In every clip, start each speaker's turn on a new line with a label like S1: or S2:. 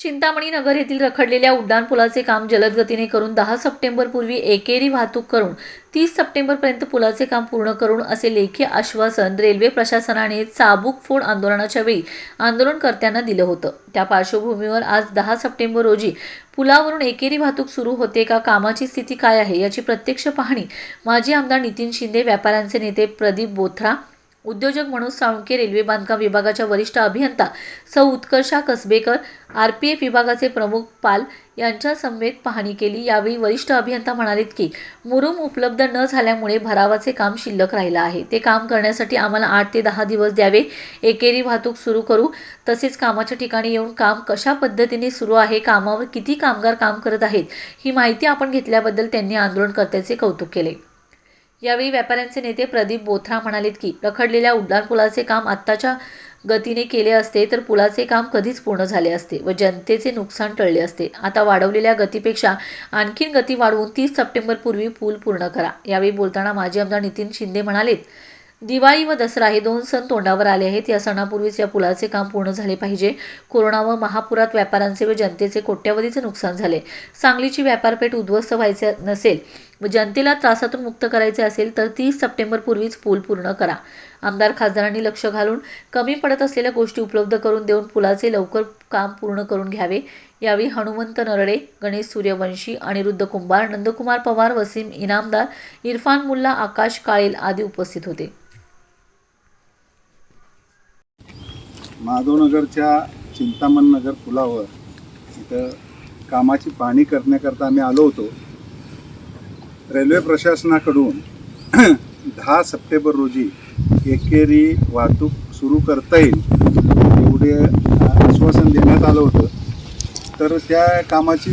S1: चिंतामणी नगर येथील रखडलेल्या उड्डाणपुलाचे काम जलद गतीने करून दहा सप्टेंबरपूर्वी एकेरी वाहतूक करून तीस सप्टेंबरपर्यंत पुलाचे काम पूर्ण करून असे लेखी आश्वासन रेल्वे प्रशासनाने चाबूक फोड आंदोलनाच्या वेळी आंदोलनकर्त्यांना दिलं होतं. त्या पार्श्वभूमीवर आज दहा सप्टेंबर रोजी पुलावरून एकेरी वाहतूक सुरू होते का कामाची स्थिती काय आहे याची प्रत्यक्ष पाहणी माजी आमदार नितीन शिंदे व्यापाऱ्यांचे नेते प्रदीप बोथरा उद्योजक म्हणून साळुंके रेल्वे बांधकाम विभागाच्या वरिष्ठ अभियंता सौ Utkarsha Kasbekar R P F विभागाचे प्रमुख पाल यांच्या समवेत पाहणी केली. यावेळी वरिष्ठ अभियंता म्हणालेत की मुरुम उपलब्ध न झाल्यामुळे भरावाचे काम शिल्लक राहिलं आहे. ते काम करण्यासाठी आम्हाला आठ ते दहा दिवस द्यावे. एकेरी वाहतूक सुरू करू. तसेच कामाच्या ठिकाणी येऊन काम कशा पद्धतीने सुरू आहे कामावर किती कामगार काम करत आहेत ही माहिती आपण घेतल्याबद्दल त्यांनी आंदोलनकर्त्याचे कौतुक केले. यावेळी व्यापाऱ्यांचे नेते प्रदीप बोथरा म्हणालेत की रखडलेल्या उड्डाणपुलाचे काम आत्ताच्या गतीने केले असते तर पुलाचे काम कधीच पूर्ण झाले असते व जनतेचे नुकसान टळले असते. आता वाढवलेल्या गतीपेक्षा आणखीन गती वाढवून तीस सप्टेंबरपूर्वी पूल पूर्ण करा. यावेळी बोलताना माजी आमदार नितीन शिंदे म्हणालेत दिवाळी व दसरा हे दोन सण तोंडावर आले आहेत. या सणापूर्वीच या पुलाचे काम पूर्ण झाले पाहिजे. कोरोना व महापुरात व्यापाऱ्यांचे व जनतेचे कोट्यवधीचे नुकसान झाले. सांगलीची व्यापारपेठ उद्ध्वस्त व्हायचे नसेल व जनतेला त्रासातून मुक्त करायचे असेल तर तीस सप्टेंबरपूर्वीच पूल पूर्ण करा. आमदार खासदारांनी लक्ष घालून कमी पडत असलेल्या गोष्टी उपलब्ध करून देऊन पुलाचे लवकर काम पूर्ण करून घ्यावे. यावेळी हनुमंत नरडे गणेश सूर्यवंशी अनिरुद्ध कुंभार नंदकुमार पवार वसीम इनामदार इरफान मुल्ला आकाश काळेल आदी उपस्थित होते.
S2: माधवनगरच्या चिंतामण नगर पुलावर इथं कामाची पाहणी करण्याकरता आम्ही आलो होतो. रेल्वे प्रशासनाकडून दहा सप्टेंबर रोजी एकेरी वाहतूक सुरू करता येईल एवढे आश्वासन देण्यात आलं होतं. तर त्या कामाची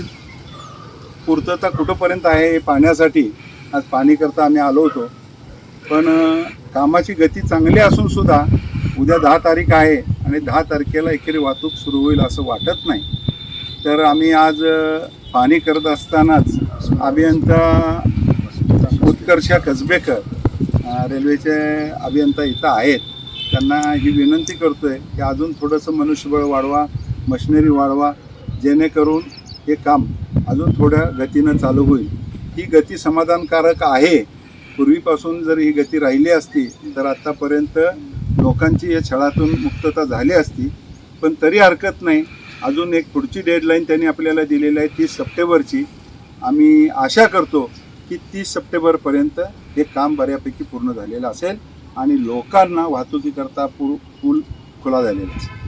S2: पूर्तता कुठंपर्यंत आहे हे पाहण्यासाठी आज पाणीकरता आम्ही आलो होतो. पण कामाची गती चांगली असून सुद्धा उद्या दहा तारीख आहे आणि दहा तारखेला एकेरी वाहतूक सुरू होईल असं वाटत नाही. तर आम्ही आज पाणी करत असतानाच अभियंता उत्कर्ष कसबेकर रेल्वेचे अभियंता इथं आहेत. त्यांना ही विनंती करतोय की अजून थोडंसं मनुष्यबळ वाढवा मशिनरी वाढवा जेणेकरून हे काम अजून थोड्या गतीनं चालू होईल. ही गती समाधानकारक आहे. पूर्वीपासून जर ही गती राहिली असती तर आत्तापर्यंत लोकांची या छळातून मुक्तता झाली असती. पण तरी हरकत नाही. अजून एक पुढची डेडलाईन त्यांनी आपल्याला दिलेली आहे तीस सप्टेंबरची. आम्ही आशा करतो की तीस सप्टेंबरपर्यंत हे काम बऱ्यापैकी पूर्ण झालेलं असेल आणि लोकांना वाहतुकीकरता पू पूल खुला झालेला असेल.